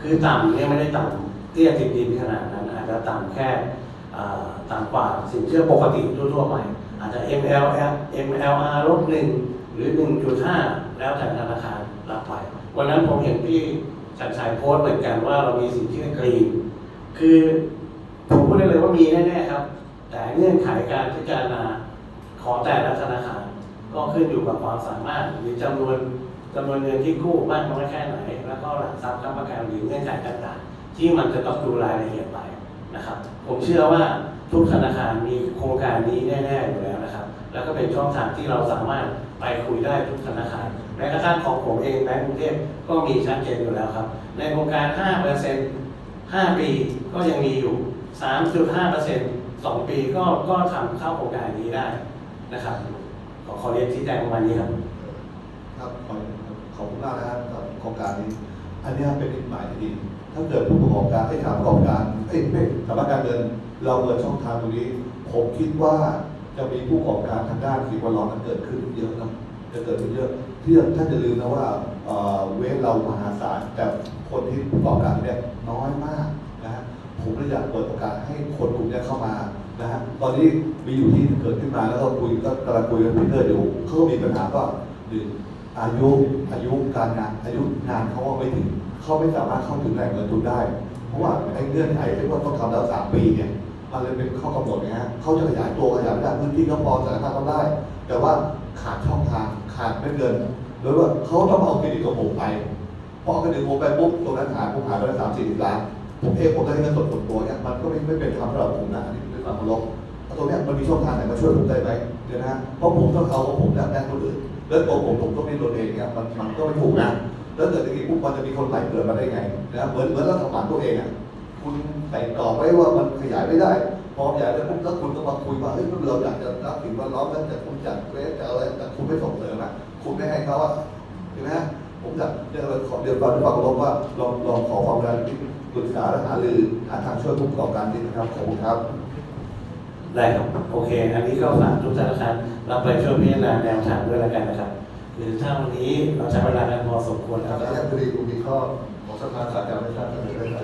คือต่ำเนี่ยไม่ได้ต่ำเตี้ยติดดินขนาดนั้นอาจจะต่ำแค่อ่าต่ำกว่าสินเชื่อปกติทั่วๆไปอาจจะ ML MLR ลบหนึ่งหรือ 1.5 แล้วแต่ธนาคารรับไป วันนั้นผมเห็นพี่ชัดชัยโพสเหมือนกันว่าเรามีสินเชื่อกรีน คือผมพูดได้เลยว่ามีแน่ๆครับ แต่เงื่อนไขการพิจารณาของแต่ละธนาคาร ก็ขึ้นอยู่กับความสามารถหรือจำนวน จำนวนเงินที่กู้มากน้อยแค่ไหน แล้วก็หลักทรัพย์ค้ำประกันหรือเงื่อนไขต่างๆ ที่มันจะต้องดูรายละเอียดไปนะครับ ผมเชื่อว่าทุกธนาคารมีโครงการนี้แน่ๆอยู่แล้วนะครับ แล้วก็เป็นช่องทางที่เราสามารถไปคุยได้ทุกธนาคารแม้กระทั่งของผมเองแบงก์กรุงเทพก็มีชัดเจนอยู่แล้วครับ ในโครงการ 5% 5 ปีก็ยังมีอยู่ 3.5% 2 ปีก็ก็ทำเข้าโครงการนี้ได้นะครับ ขอขอเรียนชี้แจงประมาณนี้ครับ ครับขอบ ขอบคุณมากนะครับสำหรับโครงการนี้ อันนี้เป็นอีกหมายที่ดี ถ้าเกิดผู้ประกอบการไอ้ทางประกอบการเอ้ยไม่สถาบันการเงิน เราเปิดช่องทางตรงนี้ ผมคิดว่าจะมีผู้ประกอบการทางด้านสิ่งแวดล้อมนั้นเกิดขึ้นเยอะนะจะเกิดขึ้นเยอะที่ท่านจะลืมนะว่าเอ่อเวทเรามหาศาลแต่คนที่ประกอบการเนี่ยน้อยมากนะผมเลยอยากเปิดโอกาสให้คนกลุ่มนี้เข้ามานะฮะตอนนี้มีอยู่ที่เกิดขึ้นมาแล้วก็คุยก็กำลังคุยกับพีเตอร์อยู่เขาก็มีปัญหาก็หนึ่ง อายุอายุการงานอายุงานเขาว่าไม่ถึงเขาไม่สามารถเข้าถึงแหล่งเงินทุนได้ เพราะว่าไอ้เงื่อนไขที่ว่าต้องทำแล้วสามปีเนี่ยมันเลยเป็นข้อกำหนดนะฮะเขาจะขยายตัวขยายไม่ได้พื้นที่เขาพอสถานการณ์ทำได้ แต่ว่าขาดช่องทางขาดไม่เงินหรือว่าเขาต้องเอาเครดิตของผมไปพอเอาเครดิตผมไปปุ๊บตรงนั้นหายผมหายไปได้สามสี่สิบล้านผมเองผมได้เงินสดส่วนตัวเนี่ยมันก็ไม่ไม่เป็นธรรมสำหรับผมนะอันนี้เป็นความเคารพ ตรงนี้มันมีช่องทางไหนมาช่วยผมได้ไหมเดี๋ยวนะฮะเพราะผมต้องเอาของผมจากแบงค์คนอื่นแล้วตัวผมผมก็ไม่โดนเองเนี่ยมันมันก็ไม่ถูกนะแล้วเกิดอย่างนี้ปุ๊บมันจะมีคนไหลเกิดมาได้ไงนะเหมือนเหมือนรัฐบาลตัวเองอะคุณใส่กรอไว้ว่ามันขยายไม่ได้พอขยายแล้วปุ๊บแล้วคุณก็มาคุยว่าเฮ้ยเราอยากจะรับสิ่งแวดล้อมแล้วแต่คุณจัดเวสจะอะไรแต่คุณไม่ส่งเสริมอะคุณไม่ให้เขาอะเห็นไหมผมอยากเรียกว่าขอเรียนความด้วยความเคารพว่าลองลองขอความการปรึกษาและหารือหาทางช่วยผู้ประกอบการนี้นะครับขอบคุณครับ ได้ครับโอเค อันนี้ก็ฝากทุกธนาคารเราไปช่วยพิจารณาแนวทางด้วยแล้วกันนะครับคือถ้าวันนี้เราใช้เวลากันพอสมควรคแล้รัวบก็อาจารย์พอดีผมมีข้อของสภาสาการไม่ทราบท่านจะได้ไหม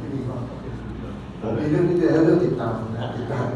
ที่มีข้อผมมีเรื่องที่จะให้เรื่องติดตามนะติดตาม